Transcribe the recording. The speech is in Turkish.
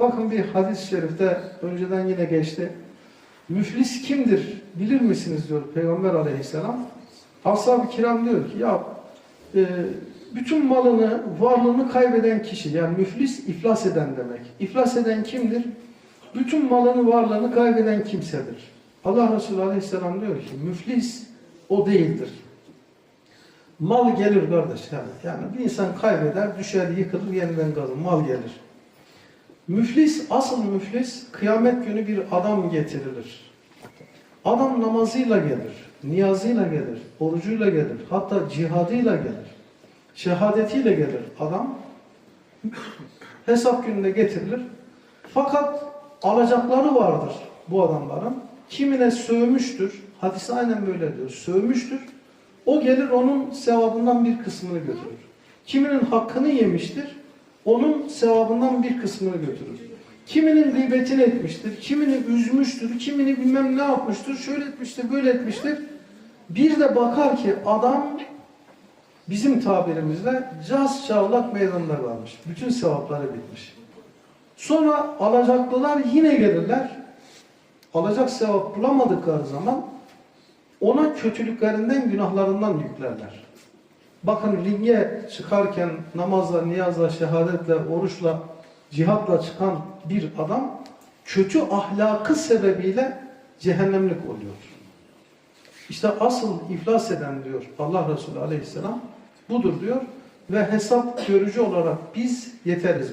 Bakın bir hadis-i şerifte önceden yine geçti. Müflis kimdir bilir misiniz diyor Peygamber aleyhisselam. Ashab-ı kiram diyor ki ya e, bütün malını, varlığını kaybeden kişi yani müflis iflas eden demek. İflas eden kimdir? Bütün malını, varlığını kaybeden kimsedir. Allah Resulü aleyhisselam diyor ki müflis o değildir. Mal gelir kardeş yani. Yani bir insan kaybeder, düşer, yıkılır, yeniden kalır. Mal gelir. Müflis, asıl müflis kıyamet günü bir adam getirilir. Adam namazıyla gelir, niyazıyla gelir, orucuyla gelir, hatta cihadıyla gelir, şehadetiyle gelir adam. Hesap gününde getirilir. Fakat alacakları vardır bu adamların. Kimine sövmüştür, hadis aynen böyle diyor, sövmüştür. O gelir onun sevabından bir kısmını götürür. Kiminin hakkını yemiştir, onun sevabından bir kısmını götürür. Kiminin gıybetini etmiştir, kimini üzmüştür, kimini bilmem ne yapmıştır, şöyle etmiştir, böyle etmiştir. Bir de bakar ki adam bizim tabirimizle caz çavlak meydanda kalmış. Bütün sevapları bitmiş. Sonra alacaklılar yine gelirler. Alacak sevap bulamadıkları zaman ona kötülüklerinden, günahlarından yüklerler. Bakın ringe çıkarken namazla, niyazla, şehadetle, oruçla, cihatla çıkan bir adam kötü ahlakı sebebiyle cehennemlik oluyor. İşte asıl iflas eden diyor Allah Resulü aleyhisselam budur diyor ve hesap görücü olarak biz yeteriz.